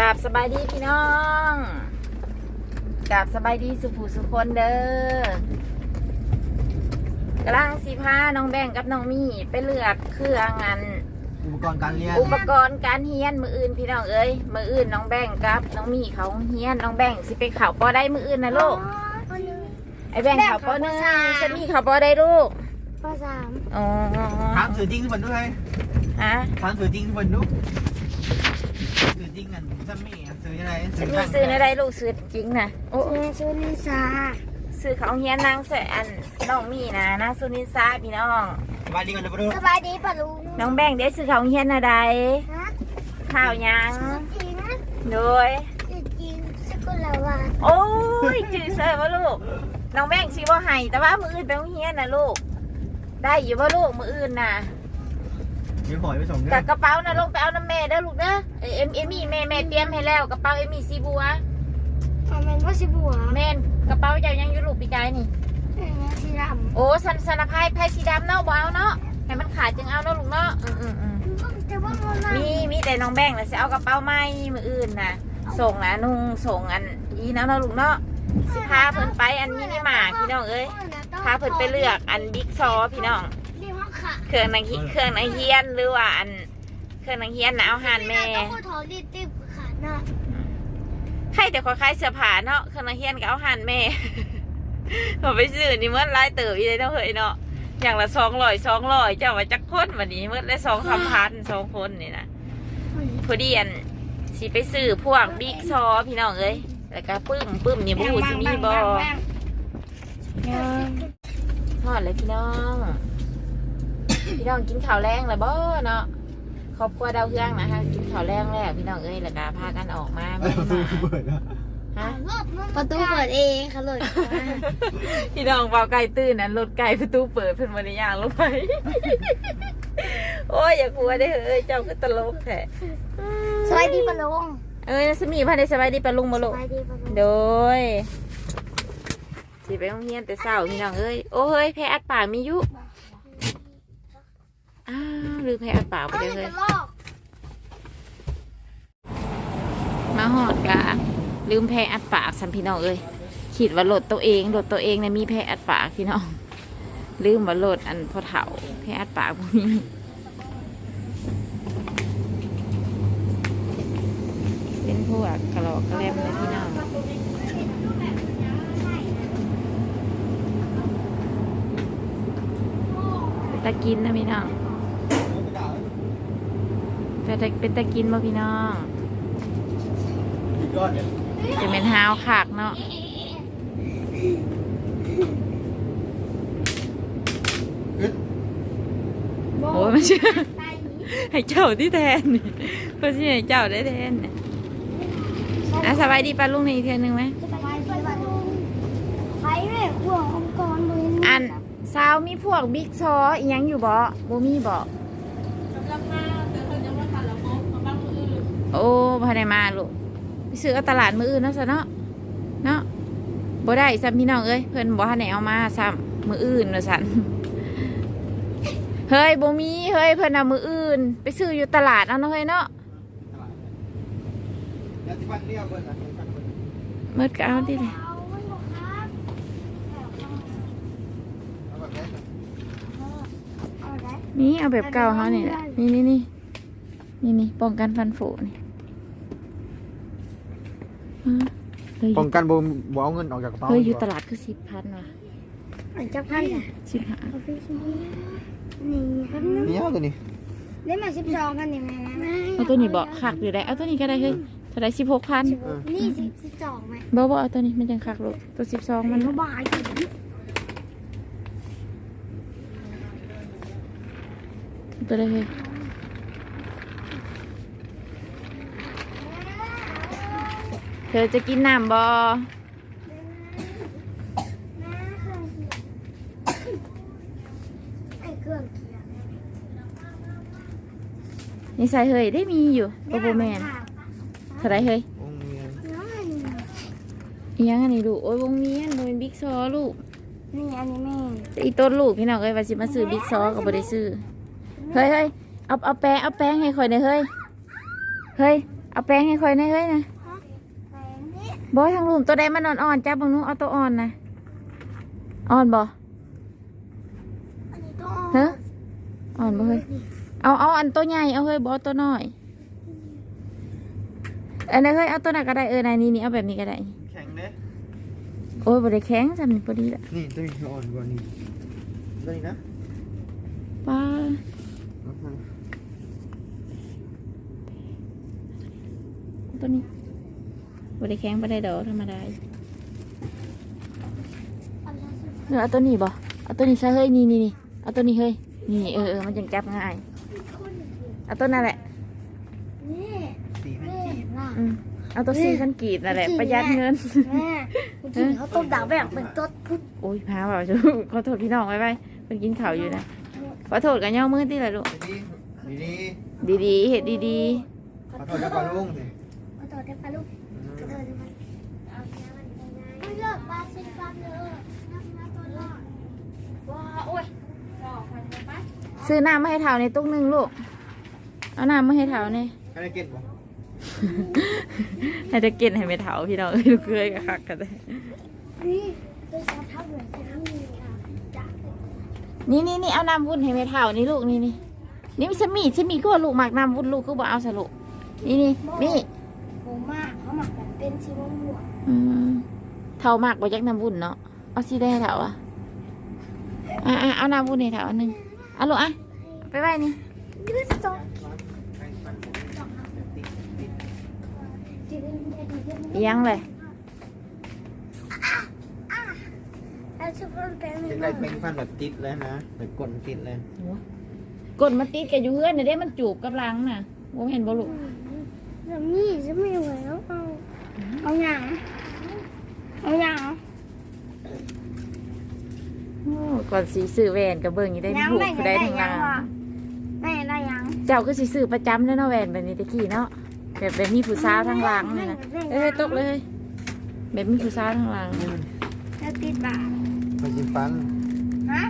กราบสบายดีพี่น้องกราบสบายดีสุภูสุคนเด้อกำลังสีผ้าน้องแบงกับน้องมี่ไปเลือกเครื่องงานอุปกรณ์การเรียนอุปกรณ์การเฮียนมืออื่นพี่น้องเอ้ยมืออื่นน้องแบงกับน้องมี่เขาเฮียนน้องแบงสิไปเข่าปอได้มืออื่นนะลูกไอแบงเข่าปอหนึ่งฉันมีเข่าปอได้ลูกปสามอ๋อถามสื่อจริงทุกคนด้วยฮะถามสื่อจริงทุกคนดูสื่อ จริงกันซัมมี่อะสื่ออะไรฉันมีซื้อในได้ลูกซื้อจริงนะโอ้เอซูนิสาซื้อเขาเฮียนนางเสยอันน้องมี่นะนางสุนิสาพี่น้องสบายดีกันเลยปะดูสบายดีปะลุงน้องแบงค์ได้ซื้อเขาเฮียนอะไรฮะข้าวยังจริงนะโดยจริงสกุลาวาโอ้ยจืดเสยว่าลูกน้องแบงค์ชิว่าให้แต่ว่ามืออื่นไปโรงเฮียนนะลูก ได้อยู่ว่าลูกมืออื่นน่ะ มีหอยไปส่งด้วกัยบกระเป๋านะลงไปเอาน้ำแม่เด้อลูกเด้อเอ้ยเอ็มเอ็มมี่แม่แม่เตรียมให้แล้วกระเป๋าเอ็มมี่ซีบัวทำเป็นว่าสิบัวแม่นกระเป๋าเจ้ายังอยู่ลูกปีกายนี่ เออสีดโอ้สันสันพายพายสีดำเนาะบ่เอาเนาะให้มันขาดจึงเอาเนาะลูกเนาะอืมอืมอืมำแต่ว่ามันมีมีแต่น้องแบงค์นะจะเอากระเป๋าไม้มืออื่นนะส่งนะนุ่งส่งอันอีนะเนาะลูกเนาะสิพาเพิ่นไปอันมินิมาร์ทพี่น้องเอ้ยพาเพิ่นไปเลือกอันบิ๊กซอพี่น้องดีมากค่ะ เครื่องนังฮิเครื่องนังเฮียนหรือว่าอัน เครื่องนังเฮียนนะเอาหานแม่ต้องพูดถอดีติบขาดหน้าใครแต่คล้ายๆเสื้อผ้าเนาะเครื่องนังเฮียนก็เอาหานแม่ผมไปซื้อนี่เมื่อไรเติบอีเลยเนาะเฮ้ยเนาะอย่างละสองร้อยสองร้อยเจ้ามาจักคนวันนี้เมื่อได้สองสามพันสองคนนี่นะพอดีอันสิไปซื้อพวกบิ๊กซอพี่น้องเอ้ยแล้วก็ปึ้มปึ้มนี่บฮูสิมีบอทอดเลยพี่น้อง พี่น้องกินข้าวแรงเลยบ่เนาะครอบครัวดาวเฮืองนะคะกินข้าวแรงแล้วพี่น้องเอ้ยแล้วก็พากันออกมาเอไม่อมาเปิดแล้วฮะประตูเปิดเองค่ะเลยพี่น้องเบาไก่ตื่นนั้นรถไก่ประตูเปิดเพิ่นมาในย่างลงไป โอ้ยอย่ากลัวได้อเฮ้ยเจ้าก็ตลกแท้สวัสดีปะลุงเอ้ยสมีพันในสบายดีปะลุงบ่สลูกวัสดีปะลุงโดยสิไปโรงเรียนแต่เช้าพี่น้องเอ้ยโอ้เฮ้ยแพ้อัดปากมีอยุ อ้าวลืมแพ้อัดปากไปเอ้เลยยเฮ้ยจะลอกมาหอดกะลืมแพ้อัดปากสัมพี่น้องเอ้ยคิดว่าโหลดตัวเองโหลดตัวเองเนี่ยมีแพ้อัดปากพี่น้อง ลืมว่าโหลดอันพอเถาแพ้อัดปากพวกนี้เป็นพวกกระโหลกกระแลมเลยพี่น้องเป็นตะกินนะพี่น้อง เป็นตะเป็นตะกินบ่พี่น้องยอดเนี่ยจะเป็นฮาวขากเนาะอึดโอ้ยมันเชื่อให้เจ้าที่แทนนี่เพราะที่ให้เจ้าได้แทนนี่อะสบายดีปะลุงในอีกเทียนหนึ่งไหมสบายดีปะลุงใครแม่ห่วงองค์กรมืออันซาวมีพวกบิ๊กซออีหยังอยู่บ่บ่มีบ่ โอ้พาได้มาลูกไปซื้อเอาตลาดมืออื่นนะซะเนาะเนาะบ่ได้ซ้ำพี่น้องเอ้ยเพิ่นบ่ทันได้เอามาซ้ำมืออื่นว่าซั่นเฮ้ยบ่มีเฮ้ยเพิ่นเอามืออื่น ไปซื้ออยู่ตลาดเอาเนาะเฮ้ยเนาะเรียกเปิดนะที่ฟันเปิดมืดก็เอาดิเลยเอาไว้บอกครับเอาแบบนี้เอาได้นี่เอาแบบเก่าเขานี่แหละนี่นี่นี่นี่นี่ป้องกันฟันผุนี่ เฮ้ยป้องกันบ่บ่เอาเงินออกจากกระเป๋าเฮ้ยอยู่ตลาดคือสิบพันว่ะอันจะพันอะสิบห้าเอาไปสินี่ครับนึงนี่เอาตัวนี้ได้มาสิบสองพันนี่แม่แม่เอาตัวนี้บอกคักอยู่ได้เอาตัวนี้ก็ได้เฮ้ยเท่าไรสิบหกพันนี่สิบสิบสองไหมบอกบอกเอาตัวนี้มันยังคักลูกตัวสิบสองมันเขาบายถึงตัวได้เฮ้ย เธอจะกินน้ำบอไอ้เครื่องเคียงนี่ใส่เฮ้ยได้มีอยู่โอโบแมนเท่าไรเฮ้ยโรงเรียนอิหยังอันนี้ลูกโอ้ยวงเวียนโดนบิ๊กซอลูกนี่อันนี้แม่แต่อีต้นลูกพี่น้องเอ้ยว่าสิมาซื้อบิ๊กซอก็บ่ได้ซื้อเฮ้ยเฮ้ยเอาเอาแป้งเอาแป้งให้ข่อยหน่อยเฮ้ยเฮ้ยเอาแป้งให้ค่อยหนะเฮ้ยนะแปลงนี่ บอยทางลุมตัวใดมันอ่อนๆจับบังนู้เอาตัวอ่อนนะอ่อนบ่อันนี้ต้องเฮ้ออ่อนบ่เฮ้ยเอาเอาอันตัวใหญ่เอาเฮ้ยบอตัวน้อยอันนี้นเฮ้ยเอาตัวไหนนก็ได้เออในนี้นี่เอาแบบนี้ก็ได้แข็งเด้โอ้ยบ่ได้แข็งจำนี่พอดีละนี่ตัวนี้อ่อนกว่านี้ตัวนี้นะป้าตัวนี้ บ่ได้แข็งบ่ได้ดอกธรรมดาอันนี้สุดเออเอาตัวนี้บ่เอาตัวนี้ใช่เฮ้ยนี่นี่นี่เอาตัวนี้เฮ้ยนี่เออเออมันจังจับง่ายคนเอาตัวนั่นแหละนี่สีมันแม่จีบล่ะอืมเอาตัวสี่พันกีบนั่นแหละประหยัดเงินแม่เมื่อกี้เขาต้มดาวแบบเป็นต้นพุทธโอ้ยพาเปล่าจูขอโทษพี่น้องไว้ไว้เพิ่นกินข้าวอยู่นะขอโทษกันย่อมือที่ละลูกดีดีดีๆเห็ดดีขอโทษนะปลาลุงสิขอโทษได้ปะลูกขอโทษได้ปะไม่เลิกปลาซิฟันเลยน้ำน้ำตัวรอด ๆ ซื้อน้ำมาให้เท่าในตุ๊กหนึงลูก เอาน้ำมาให้เท่านี่ใครได้เก็บบ่ให้จะกินให้ไม่เท่าพี่น้องลูกเคยกับคักกันเลยนี่ตัวชาทับเหมือนกันนี่ค่ะจ้านี่นี่นี่เอาน้ำวุ้นให้ไม่เท่านี่ลูกนี่นี่นี่มันสมีสมีก็ว่าลูกหมักน้ำวุ้นลูกก็บอกเอาสลูกนี่นี่นี่ผมมากเขาหมักแบบเป็นชีวม่วงอืมเท่ามากกว่ายักน้ำวุ้นเนาะเอาสีได้ให้เท่าอะอะอะเอาน้ำวุ้นให้เท่าอันหนึง เอาลูกอะ ไปไว้นี่ยืดสองใครฟันผมติดติดจีนได้ดีเยอะเอียงเลยแล้วชุดมันเป็นจะได้เป็นฟันแบบติดแล้วนะแบบกดติดเลยกดมาติดกับอยู่เฮือนน่ะเด้มันจูบกับหลังน่ะบ่เห็นบ่ลูกแบบนี้จะไม่ไหวแล้วเอาเอาอย่างเอาอย่างโอ้ ก่อนสีซื้อแหวนกับเบิ่งอยู่ได้ถูกผู้ใดทางหลังแม่ได้ยังเจ้าก็สิซื้อประจำแล้วเนาะแหวนแบบนี้ตะกี้เนาะแบบแบบมีผู้สาวทางหลังนี่นะเอ้ยตกเลย แบบมีผู้สาวทางหลังแล้วติดบาทไปจิ้มฟันฮะ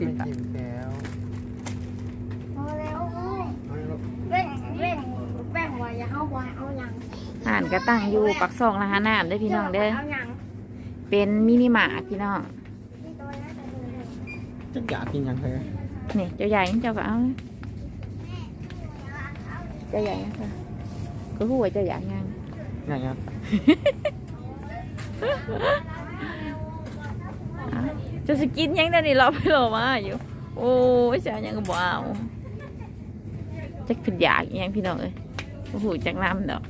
ติไปดปากจิ้มแก้วพอแล้วโอ้ยเอาเลยลูกแบ่งแบ่งแบ่งไว้อย่าเอาไว้เอาอย่างอ่านก็ตั้งอยู่ปักซองละหาน้ำเด้อพี่น้องเด้อ เอาอย่างเป็นมินิมาร์ทพี่น้อง นี่ตัวนี้แต่ตัวนี้ จะอยากกินยังไงนี่เจ้าใหญ่เจ้าก็เอานะเจ้าใหญ่นะคะก็หัวาเจ้าใหญ่ยังอย่างเงี้ยอะจะสกินยังได้นี่เราไปรอมาอยู่ โอ้ยจะเอายังก็บ่เอาจะขึ้นอยากอีหยังพี่น้องเอ้ยโอ้โหจักน้ำดอก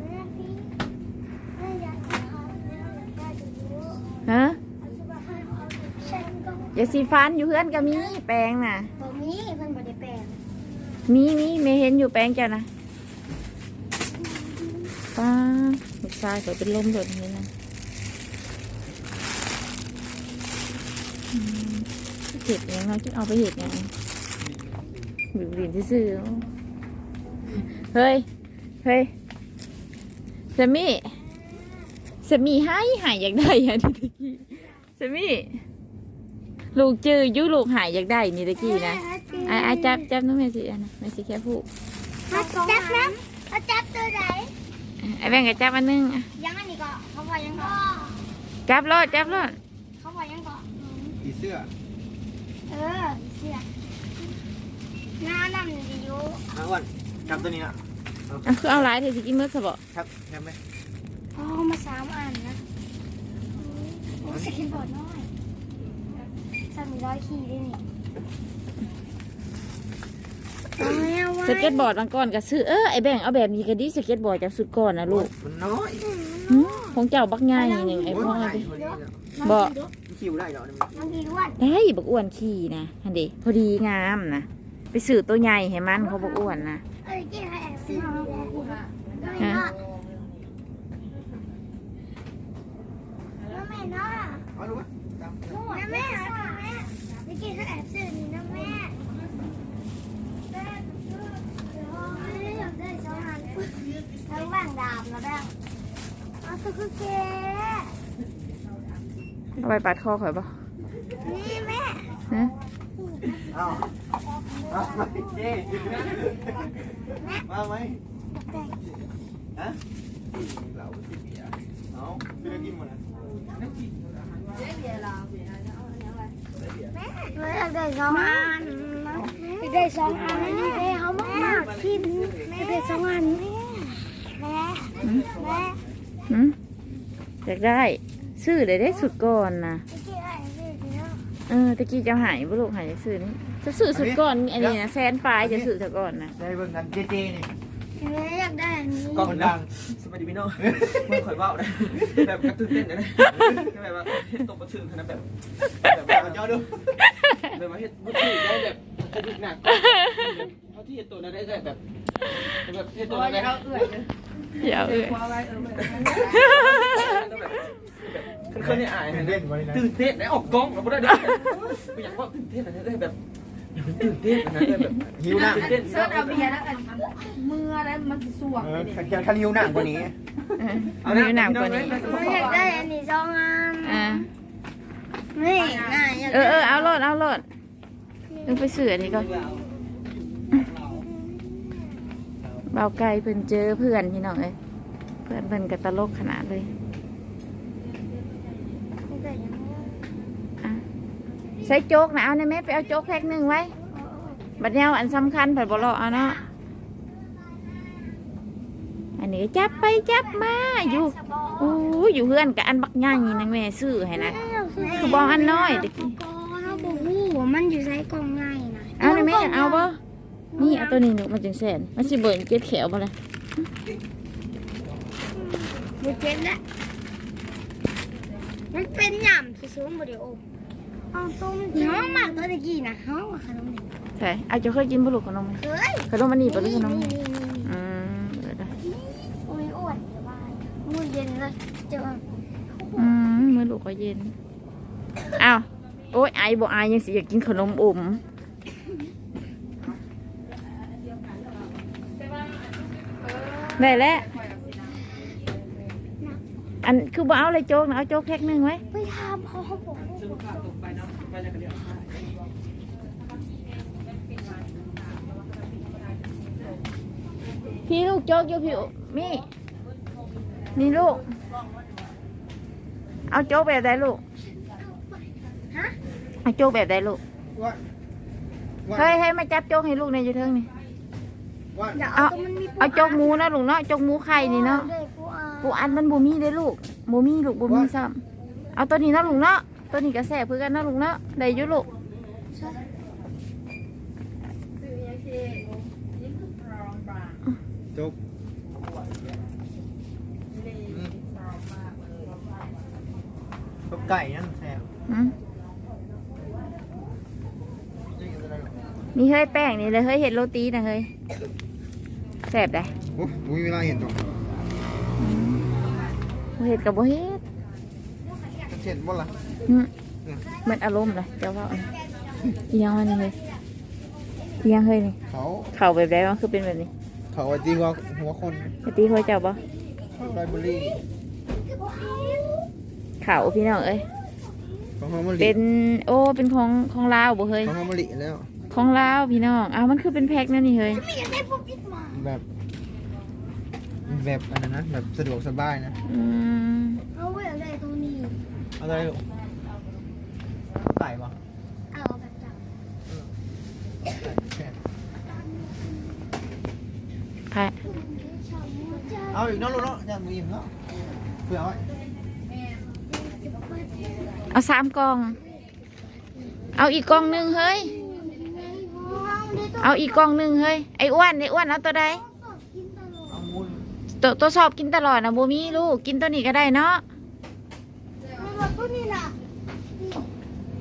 แม่พี่แม่อยากจะเอาแม่อยากได้จะรู้ ฮะ เอาจะมาให้เอาเช่นก็ยาสีฟันอยู่เพื่อนก็มีแปรงน่ะ บ่มีเพิ่นบ่ได้แปลงมีมีไม่เห็นอยู่แปรงเจ้านะป้าลูกชายเขาเป็นลมโดดนี้นะอืมเห็ดยังไงจะเอาไปเห็ดยังบิวลินซื่อๆเฮ้ย เฮ้ยสามีสามีให้หายอยากได้อะนี่ตะกี้สามี ลูกจื้ออยุลูกหายอยากได้นี่ตะกี้นะไอ้ไอ้จับจับน้องเมสิอันนะเมสิแค่พูดจับนะเอาจับตัวไหนไอ้แบงก็จับอันหนึงอะยังอันนี้ก็เขาว่ายังก็จับรอดจับรอดเขาว่ายังก็ผีเสื้อ เออเสียหน้าดำดีอยู่มาอ้วนจับตัวนี้นะอะคือเอาหลายเธอสิกินมื้อสบครับใช่ไหมอ๋อมาสามอันนะโอ้สกินบอร์ดน้อย สามีร้อยขีได้นี่เอาไว้สเก็ตบอร์ดบางก้อนก็ซื้อเออไอ้แบงเอาแบบนี้ก็ดีสเก็ตบอร์ดจากสุดก่อนนะลูกมันน้อยหืมของเจ้าบักง่ายหนึ่งไอ้พ่อโยดิพอดีแล้วบ่คิวได้เหรอเนี่ยน้องดีด้วนได้บักอ้วนขี่นะฮันเดพอดีงามนะไปซื้อตัวใหญ่ให้มันเขาบักอ้วนนะเอ้ยกินให้แอบซื้อแม่ฮะน้องแม่เนาะเอาลูกจับน้ำแม่น้ำแม่ไป กินให้แอบซื้อนี่น้ำแม่แม่ไม่ได้อยากได้สองอันทั้งแบ่งดาบนะแบ่งเอาสุกุเกะเอาไปปัดคอข่อยปะนี่แม่ฮะเอามาไหมเจ๊มาไหมแต่ฮะเหล้าสิเบียร์เอาพี่ได้กินหมดนะน้ำกินแม่อยากได้สองอันอยากได้สองอันแม่เขามากกินอยากได้สองอันแม่แม่หืมอยากได้ซื้อได้ได้สุดก่อนนะเออตะกี้จะหายบ่ลูกหายจะซื้อนี่จะซื้อสุดก่อนอันนี้นะแสนปลายจะซื้อซะก่อนนะได้เบิ่งกันเจ๊เจนี่ แม่อยากได้อันนี้กล้องดังสวัสดีพี่น้องเมื่อข่อยเว้าได้แบบกระตุ้นเต้นนะแบบว่าเฮ็ดตกกระถึงนะแบบแบบเอาว่าจอดูแบบว่าเฮ็ดบุตรได้แบบกระดิกหนักเท่าที่เฮ็ดตัวนั้นได้แบบแบบเฮ็ดตัวนั้นได้เดี๋ยวเอ้ยคือเคยได้อ่านตื่นเต้นวันนี้นะตื่นเต้นได้ออกกล้องเราบ่ได้ด้วยอยากว่าตื่นเต้นอะไรได้แบบ ตื่นเต้นนะแบบหิวหนังเต้นเสิร์ชเอาเบียร์แล้วกันเมื่อแล้วมันสิสวงเลยเนี่ยคันคันหิวหนังกว่านี้เอาหนังกว่านี้แม่อยากได้อันนี้สองอันอ่าไม่ง่าอยากเออเออเอาโลดเอาโลดเออไปซื้ออันนี้ก่อนเบาไกลเพิ่นเจอเพื่อนพี่น้องเอ้ยเพื่อนเพิ่นก็ตลกขนาดเลย ได้ยังไง อะ ใส่โจ๊กนะเอาในแม่ไปเอาโจ๊กแพ็คหนึ่งไว้บัดเนี้ยอันสำคัญผัดบลอเอาเนาะอันนี้ก็จับไปจับมาอยู่โอ้ยอยู่เพื่อนกับอันบักย่างนี่นะแม่ซื้อให้นะคือบอกอันน้อยตะกี้ก็เขาบอกว่ามันอยู่ใส่กล่องไงนะเอาในแม่อยากเอาปะนี่เอาตัวนี้หนูมันจังแสนมันสิเบิร์นเจ็บแขวมาเลยบุเจ็บแล้วมันเป็นหยำที่สูงบริโอ เอาต้มน้องหมักตัวตะกี้นะเขาว่าขนมเด็กใช่เอาจะเคยกินบุรุษขนมเคยขนมอันนี้ปะหรือขนมนี่นี่นี่อืมเดี๋ยวนะโอ้ยอ้วนสบายมือเย็นเลยจะว่าอืมมือลูกก็เย็นอ้าวโอ้ยไอบ่ไอายยังสิอยากกินขนมอมได้แล้ว อันคือบ่เอาเลยโจ๊กนะเอาโจ๊กแพ็คหนึ่งไว้ไปทำเขาเขาบอกว่าตกไปเนาะไปจะกระเดียวพี่ลูกโจ๊กอยู่พี่มี่นี่ลูก เอาโจ๊กแบบใดลูกฮะเอาโจ๊กแบบใดลูกว่าว่าเฮ้ยเฮ้ยมาจับโจ๊กให้ลูกในอยอยู่เทิงนี่ว่าเดี๋ยวเอาตัวมันมีเอาโจ๊กหมูนะลูกเนาะโจ๊กหมูไข่นี่เนาะได้ ปูอาปูอันมันบ่มีเด้อลูกบ่มีลูกบ่มีซ้ำเอาตัวนี้เนาะลูกเนาะตัวนี้ก็แซ่บคือกันเนาะลูกเนาะได้อยู่ลูกจกตกไก่นั่นแซ่บอืมนี่เฮ้ยแป้งนี่เลยเฮ้ยเห็ดโรตีนะเฮ้ยแซ่บได้โอ้ยมีเวลาเห็นตรง บ่เห็ดกับบ่เห็ดเห็นบ่ล่ะอืมเหมือนอารมณ์เลยเจ้าว่าเอาอีหยังวะนี่เฮ้ยอีหยังเฮ้ยนี่เขาเข่าแบบใดวะคือเป็นแบบนี้เขาว่าจริงว่าหัวคนปกติเฮ้ยเจ้าบ่ไรเบอรี่เข่าพี่น้องเอ้ยของเขามะลิเป็นโอ้เป็นของของลาวบ่เฮ้ยของเขามะลิแล้ว ของลาวพี่น้องอ้าวมันคือเป็นแพ็คนั่นนี่เฮ้ยไม่อยากได้พวกพิษมาแบบ แบบอันนั้นนะแบบสะดวกสบายนะอืมเอาไว้อยากได้ตัวนี้เอะไรลูกไก่ปะเอาแบบจับใครเอาอีกเน้องลูกเนาะอย่ามืออิ่มเนาะเผื่อเอาไว้เอาสามกล่อง เอาอีกกล่องหนึ่งเฮ้ย เอาอีกกล่องหนึ่งเฮ้ย ไอ้อ้วนไอ้อ้วนเอาตัวใดเอามูล ตัวตัวสอบกินตลอดนะโบมีลูกกินตัวนี้ก็ได้เนาะตัวนี้ล่ะ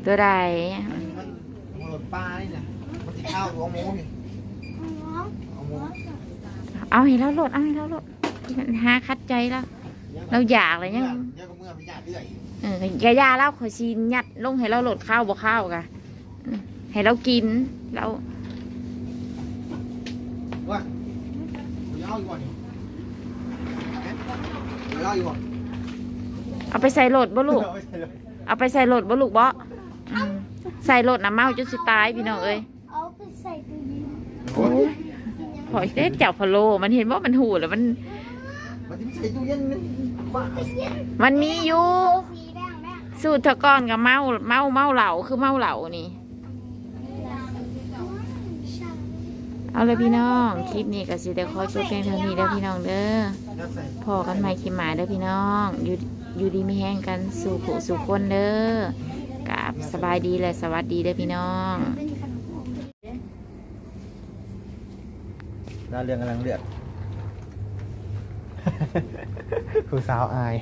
ตัวใดมันมันหลดปลานี่นะมันติดข้าวตัวเอาหมูสิเอาหมูเอาให้เราโหลดเอาให้เราโหลดหาคัดใจแล้วเราอยากเลยยังเยอะก็เมื่อพิจารเรื่อยเออกะยาเล่าขอชียัดลงให้เราโหลดข้าวบ่ข้าวกะอืมให้เรากินเราว่าเดี๋ยวเอาอีกวัน นี่เดี๋ยวเอาอีกวันเอาไปใส่โหลดบ่ลูก เอาไปใส่เลยเอาไปใส่โหลดบ่ลูกบ่อืมใส่โหลดน้ำเมาจนสิตายพี่น้องเอ้ยเอาไปใส่ตู้อเด็ดเจ้าพะโลมันเห็นว่ามันหูแล้วมัน มันที่ใส่ตู้เย็นมันบ้ามันมีอยู่สีแดงแดงสูตรทะก้อนกับเมาเมาเมาเหล่าคือเมาเหล่านี่ เอาเลยพี่น้อง คลิปนี้ก็สิได้ขอจบเพียงเท่านี้เด้อพี่น้องเด้อพอกันใหม่คลิปหมาเด้อพี่น้อง อยู่อยู่ดีมีแห้งกันสู่ผู้สู่คนเด้อกราบสบายดีและสวัสดีเด้อพี่น้องเป็นขนมดาเรื่องกำลังเลือดครูสาวอาย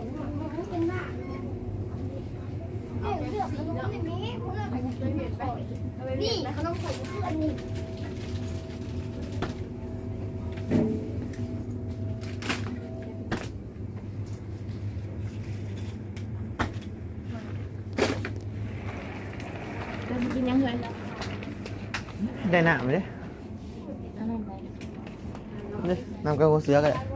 เป็ นหน้าเลือกขนมอย่างนี้เลือกไปกินไปนี่ขนมใส่เพื่อนนี่จะกินยังไงได้หนามเด้เด้น้ำกระโหเสือกันเลย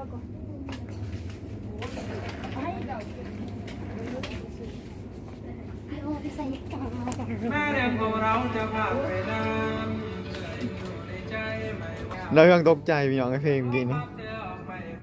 เรายังตกใจพี่น้องไอเพลงเมื่อกี้นี้